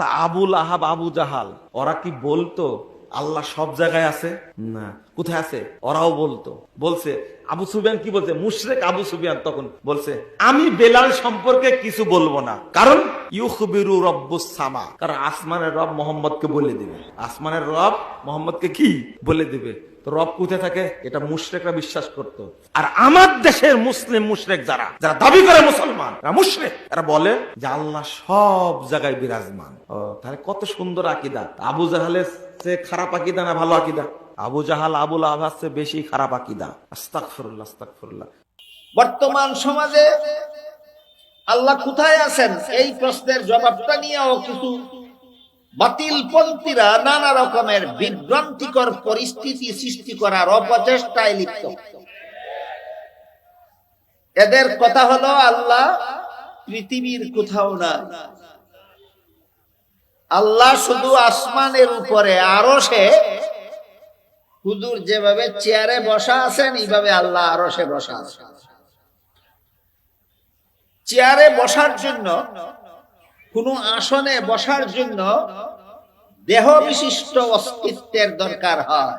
তা আবুল আহাব আবু জাহাল। ওরা কি বলতো, আল্লাহ সব জায়গায় আছে? না। কোথায় আছে? ওরাও বলতো। বলছে, আবু সুবিয়ান কি বলছে? মুশরেক আবু সুবিয়ান তখন বলছে, আমি বেলাল সম্পর্কে কিছু বলব না। কারণ, ইউখবিরু রব্বুসামা কারণ আসমানের রব মোহাম্মদকে বলে দিবে। আসমানের রব মোহাম্মদকে কি? বলে দিবে। রব কোথায় থাকে? এটা মুশরেকরা বিশ্বাস করত। আর আমার দেশের মুসলিম মুশরেক যারা যারা দাবি করে মুসলমান মুশরেক। এরা বলে যে আল্লাহ সব জায়গায় বিরাজমান। তাহলে কত সুন্দর আকিদা। আবু জাহালের চেয়ে খারাপ আকিদা না ভালো আকিদা? আবু জাহাল আবুল আভাস চেয়ে বেশি খারাপ আকিদা। আস্তাকফিরুল্লাহ আস্তাকফিরুল্লাহ বর্তমান সমাজে আল্লাহ কোথায় আছেন? এই প্রশ্নের জবাবটা নিয়েও কিছু বাতিল পন্থীরা নানা রকমের বিভ্রান্তিকর পরিস্থিতি সৃষ্টি করার অপচেষ্টায় লিপ্ত। এদের কথা হলো, আল্লাহ পৃথিবীর কোথাও না। আল্লাহ শুধু আসমানের উপরে, আরও সে হুজুর যেভাবে চেয়ারে বসা আছেন, এইভাবে আল্লাহ আরও সে বসা আছেন। চেয়ারে বসার জন্য কোন আসনে বসার জন্য দেহ বিশিষ্ট অস্তিত্বের দরকার হয়।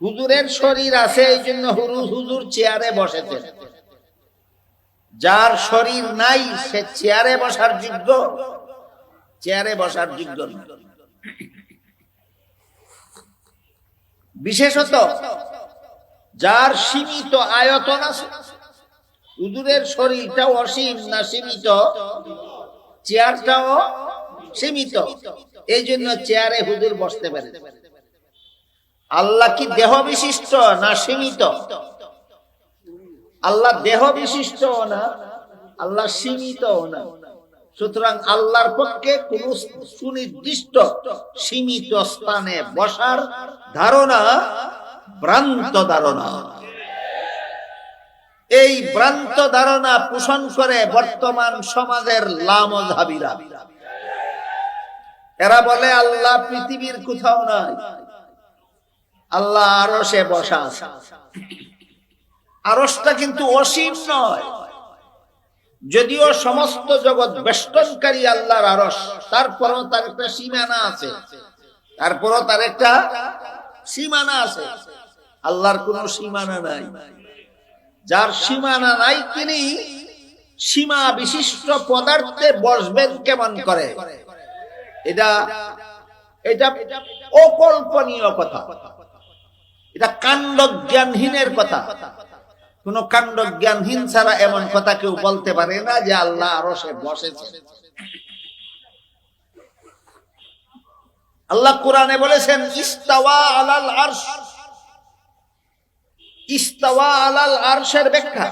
হুজুরের শরীর আছে, এই জন্য হুজুর চেয়ারে বসেছেন। যার শরীর নাই, সে চেয়ারে বসার যোগ্য, চেয়ারে বসার যোগ্য বিশেষত যার সীমিত আয়তন আছে, হুজুরের শরীরটাও অসীম না সীমিত চেয়ারটাও সীমিত। এই জন্য চেয়ারে হুজুর বসতে পারে। আল্লাহ কি দেহ বিশিষ্ট না সীমিত? আল্লাহ দেহ বিশিষ্ট না, আল্লাহ সীমিত না। সুতরাং আল্লাহর পক্ষে কোন সুনির্দিষ্ট সীমিত স্থানে বসার ধারণা, ভ্রান্ত ধারণা। এই ভ্রান্ত ধারণা পোষণ করে বর্তমান সমাজের লামধাবীরা এরা বলে, আল্লাহ পৃথিবীর কোথাও নাই। আল্লাহ আরও সে বসা আরসটা কিন্তু অসীম নয়। যদিও সমস্ত জগৎ বেষ্টনকারী আল্লাহর আরস তারপরও তার একটা সীমানা আছে। তারপরও তার একটা সীমানা আছে। আল্লাহর কোনো সীমানা নাই। যার সীমানা নাই তিনি সীমা বিশিষ্ট পদার্থে বসবেন কেমন করে? এটা এটা অকল্পনীয় কথা। এটা কাণ্ড জ্ঞানহীনের কথা। কোন কাণ্ড জ্ঞানহীন ছাড়া এমন কথা কেউ বলতে পারে না যে আল্লাহ আরও সে বসেছে। আল্লাহ কোরআনে বলেছেন, ইস্তাওয়া আলাল আরশ। ইস্তাওয়া আলাল আরশের ব্যাখ্যা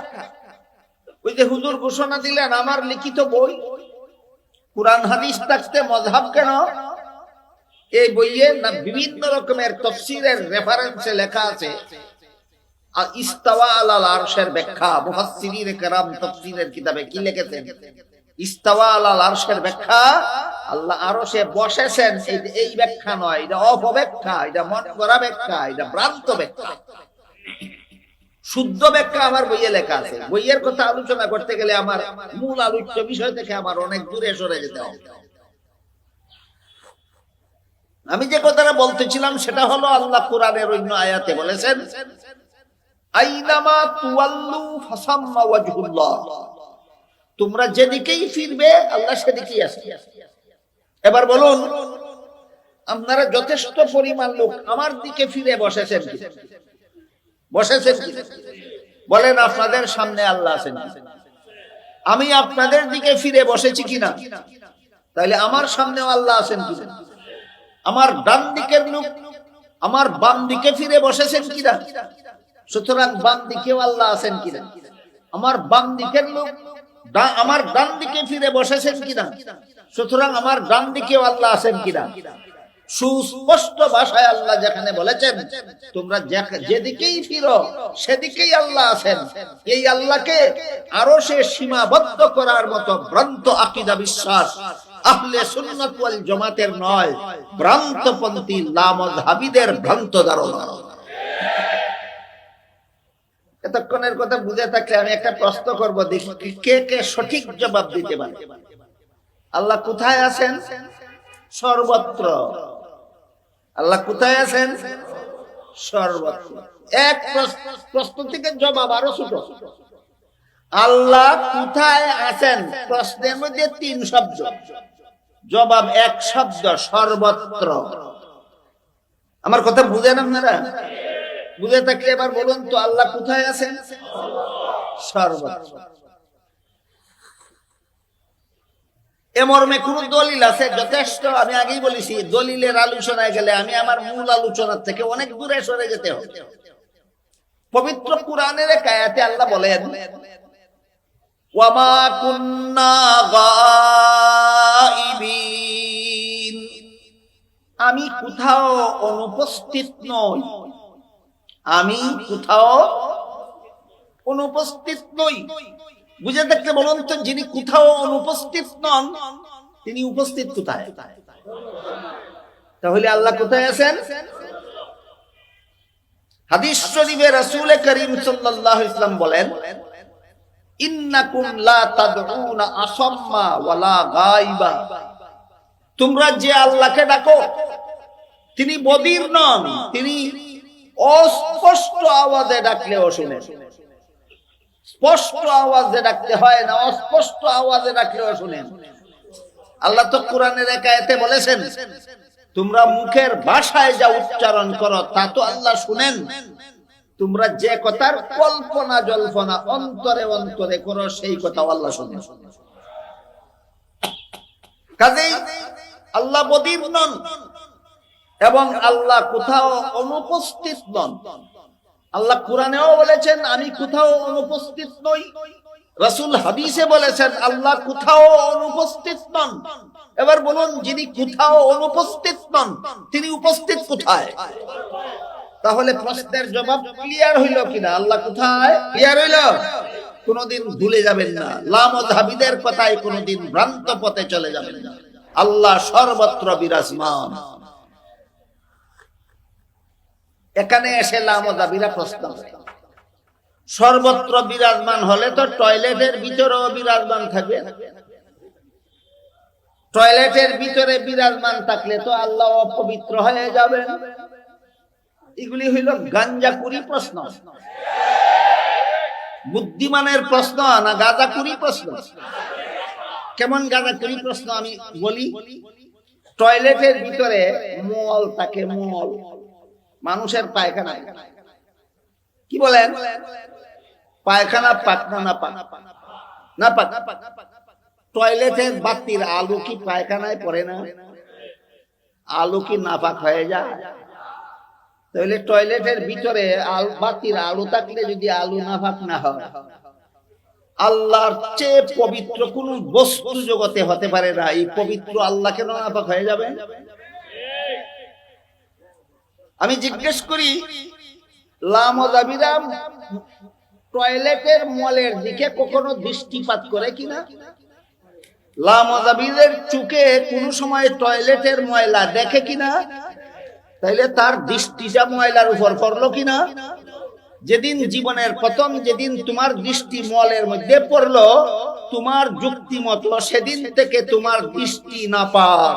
ওই যে হুজুর ঘোষণা দিলেন আমার লিখিত বই কোরআন হাদিস থাকতে মজহাব কেন এই বইয়ে না বিভিন্ন রকমের তফসিরের রেফারেন্সে লেখা আছে আর ইস্তাওয়া আলাল আরশের ব্যাখ্যা মুফাসসিরিন کرام তফসিরের কিতাবে কি লিখেছেন ইস্তাওয়া আলাল আরশের ব্যাখ্যা আল্লাহ আরশে বসেছেন এই- এই ব্যাখ্যা নয় এটা অপব্যাখ্যা এটা মন করা ব্যাখ্যা এটা ভ্রান্ত ব্যাখ্যা শুদ্ধ ব্যাখ্যা আমার বইয়ে লেখা আছে। বইয়ের কথা আলোচনা করতে গেলে আমার মূল আলোচ্য বিষয় থেকে আমার অনেক দূরে সরে যেতে হবে। আমি যে কথাটা বলতেছিলাম, সেটা হলো আল্লাহ কোরআনের অন্য আয়াতে বলেছেন, আইনামা তুয়াল্লু ফাসাম্মা ওয়াজহুল্লাহ। তোমরা যেদিকেই ফিরবে, আল্লাহ সেদিকেই আসবে। এবার বলুন, আপনারা যথেষ্ট পরিমাণ লোক আমার দিকে ফিরে বসেছেন কি? বসেছেন? বলেন, আপনাদের সামনে আল্লাহ আছেন। আমি আপনাদের দিকে ফিরে বসেছি কিনা? তাহলে আমার সামনেও আল্লাহ আছেন আমার ডান দিকের লোক, আমার বাম দিকে ফিরে বসেছেন কিনা? সুতরাং বাম দিকেও আল্লাহ আছেন কিনা? আমার বাম দিকের লোক আমার ডান দিকে ফিরে বসেছেন কিনা? সুতরাং আমার ডান দিকেও আল্লাহ আছেন কিনা? সুস্পষ্ট ভাষায় আল্লাহ যেখানে বলেছেন, তোমরা যেদিকেই ফিরো, সেদিকেই আল্লাহ আছেন। এই আল্লাহকে আরও সে সীমাবদ্ধ করার মতো ভ্রান্ত আকিদা বিশ্বাস নয়, ভ্রান্তপন্থী ভ্রান্ত ধারণা। এতক্ষণের কথা বুঝে থাকলে আমি একটা প্রশ্ন করব, দেখি কে কে সঠিক জবাব দিতে পারে। আল্লাহ কোথায় আছেন? সর্বত্র। আল্লাহ কোথায় আছেন? সর্বত্র। এক প্রশ্ন থেকে জবাব আরও ছোট। আল্লাহ কোথায় আছেন? প্রশ্নের মধ্যে তিন শব্দ। জবাব এক শব্দ, সর্বত্র। আমার কথা বুঝেন আপনারা? বুঝে থাকলে এবার বলুন তো, আল্লাহ কোথায় আছেন? সর্বত্র। এ মর্মে কোন দলিল আছে? যথেষ্ট। আমি আগেই বলেছি, দলিলের আলোচনায় গেলে আমি আমার মূল আলোচনার থেকে অনেক দূরে সরে যেতে হবে। পবিত্র কোরআনের এক আয়াতে আল্লাহ বলেন, ওয়ামা কুন্না গাইবিন আমি কোথাও অনুপস্থিত নই। আমি কোথাও অনুপস্থিত নই। বুঝে থাকলে বলুন তো, যিনি কোথাও অনুপস্থিত নন, তিনি উপস্থিত কোথায়? তাহলে আল্লাহ কোথায় আছেন? হাদিস শরীফে রাসূল করিম সাল্লাল্লাহু বলেন, ইন্নাকুম লা তাদউনা আসাম্মা ওয়ালা গায়বা। তোমরা যে আল্লাহকে ডাকো, তিনি বদির নন, তিনি অস্পষ্ট আওয়াজে ডাকলেও শুনে। স্পষ্ট আওয়াজে ডাকতে হয় না, অস্পষ্ট আওয়াজে ডাকলেও শুনেন। আল্লাহ তো কোরআনের একায়েতে বলেছেন, তোমরা মুখের ভাষায় যা উচ্চারণ করো, তা তো আল্লাহ শুনেন। তোমরা যে কথার কল্পনা, জল্পনা অন্তরে অন্তরে করো, সেই কথা আল্লাহ শুনে কাজেই আল্লাহ বদির নন, এবং আল্লাহ কোথাও অনুপস্থিত নন। আল্লাহ কোরআনেও বলেছেন, আমি কোথাও অনুপস্থিত নই। রাসূল হাদিসে বলেছেন, আল্লাহ কোথাও অনুপস্থিত নন। এবার বলুন, যিনি কোথাও অনুপস্থিত নন, তিনি উপস্থিত কোথায়? তাহলে প্রশ্নের জবাব ক্লিয়ার হইল কিনা? আল্লাহ কোথায়? ক্লিয়ার হইল? কোনদিন ভুলে যাবেন না। লামধাবিদের কথায় কোনদিন ভ্রান্ত পথে চলে যাবেন না। আল্লাহ সর্বত্র বিরাজমান। এখানে এসে লামদাবিরা প্রশ্ন করে। সর্বত্র বিরাজমান হলে তো টয়লেটের ভিতরেও বিরাজমান থাকবে। টয়লেটের ভিতরে বিরাজমান থাকলে তো আল্লাহ অপবিত্র হয়ে যাবেন এগুলি হইল গাঞ্জাকুরি প্রশ্ন। বুদ্ধিমানের প্রশ্ন না গাঁজাকুরি প্রশ্ন? কেমন গাঁজাকুরি প্রশ্ন আমি বলি? টয়লেটের ভিতরে মল থাকে মল। মানুষের পায়খানা কি বলেন? পায়খানা পাকনা না পাক? না পাক? টয়লেটের বাতির আলু কি পায়খানায় পড়ে না? আলু কি নাপাক হয়ে যায়? তাহলে টয়লেটের ভিতরে বাতির আলু থাকলে যদি আলু নাপাক না হয়, আল্লাহর চেয়ে পবিত্র কোন বস্তু জগতে হতে পারে না। এই পবিত্র আল্লাহ কেন নাপাক হয়ে যাবে? আমি জিজ্ঞেস করি লামদাবিরা টয়লেটের মলের দিকে কখনো দৃষ্টিপাত করে কিনা লামদাবিদের চুকে কোনো সময় টয়লেটের ময়লা দেখে কিনা তাইলে তার দৃষ্টিটা ময়লার উপর পড়ল কিনা যেদিন জীবনের প্রথম যেদিন তোমার দৃষ্টি মলের মধ্যে পড়ল, তোমার যুক্তি মতো সেদিন থেকে তোমার দৃষ্টি না পাক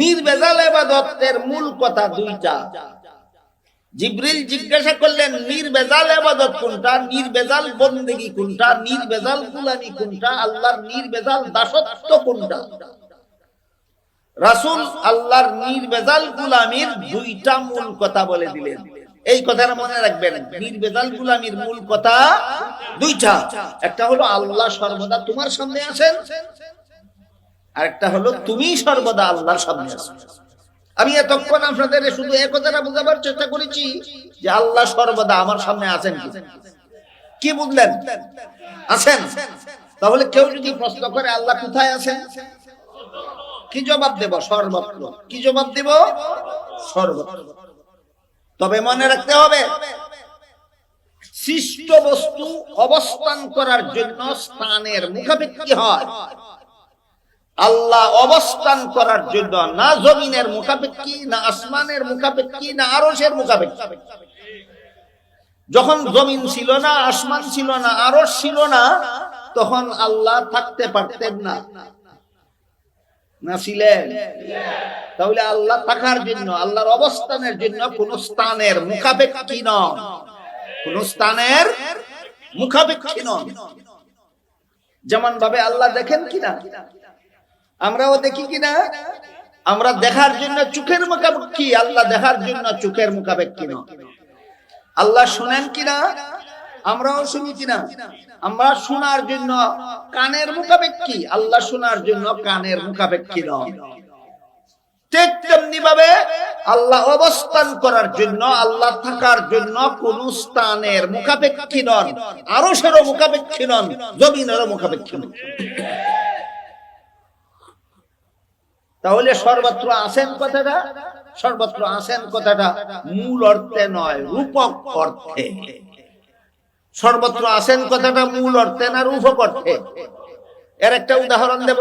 নির্বেজাল এবাদতের মূল কথা দুইটা। জিব্রিল জিজ্ঞাসা করলেন, নির্বেজাল এবাদত কোনটা? নির্বেজাল বন্দেগি কোনটা? নির্বেজাল গুলামি কোনটা? আল্লাহর নির্বেজাল দাসত্ব কোনটা? রাসূল আল্লাহর নির্বেজাল গুলামির দুইটা মূল কথা বলে দিলেন। এই কথাটা মনে রাখবেন, নির্বেজাল গুলামির মূল কথা দুইটা। একটা হলো, আল্লাহ সর্বদা তোমার সামনে আছেন। আরেকটা হলো তুমি সর্বদা আল্লাহর সামনে আছো। আমি এতক্ষণ আপনাদের শুধু এ কথাটা বোঝাবার চেষ্টা করেছি যে আল্লাহ সর্বদা আমার সামনে আছেন কি? কি বুঝলেন? আছেন? তাহলে কেউ যদি প্রশ্ন করে আল্লাহ কোথায় আছেন? কি জবাব দেব? সর্বত্র। কি জবাব দেব? সর্বত্র। তবে মনে রাখতে হবে সৃষ্ট বস্তু অবস্থান করার জন্য স্থানের মুখাপেক্ষি হয়। আল্লাহ অবস্থান করার জন্য না জমিনের মুখাপেক্ষি, না আসমানের মুখাপেক্ষি, না আরসের মুখাপেক্ষি। যখন জমিন ছিল না, আসমান ছিল না আরস ছিল না, তখন আল্লাহ থাকতে পারতেন না। ছিলেন? তাহলে আল্লাহ থাকার জন্য, আল্লাহর অবস্থানের জন্য কোন স্থানের মুখাপেক্ষী নন। কোন স্থানের মুখাপেক্ষী নন। যেমন ভাবে আল্লাহ দেখেন কিনা? আমরাও দেখি কিনা? আমরা দেখার জন্য চোখের মুখাপেক্ষী আল্লাহ দেখার জন্য চোখের মুখাপেক্ষী নন আল্লাহ শুনেন কিনা? আমরাও শুনি কিনা? আমরা শোনার জন্য কানের মুখাপেক্ষী আল্লাহ শোনার জন্য কানের মুখাপেক্ষী নন ঠিক তেমনি ভাবে আল্লাহ অবস্থান করার জন্য, আল্লাহ থাকার জন্য কোন স্থানের মুখাপেক্ষী নন? আরও সেরও মুখাপেক্ষী নন? জমিনেরও মুখাপেক্ষী নন? তাহলে সর্বত্র আসেন কথাটা? সর্বত্র আসেন কথাটা মূল অর্থে নয়, রূপক অর্থে। সর্বত্র আসেন কথাটা মূল অর্থে না রূপক অর্থে? এর একটা উদাহরণ দেব।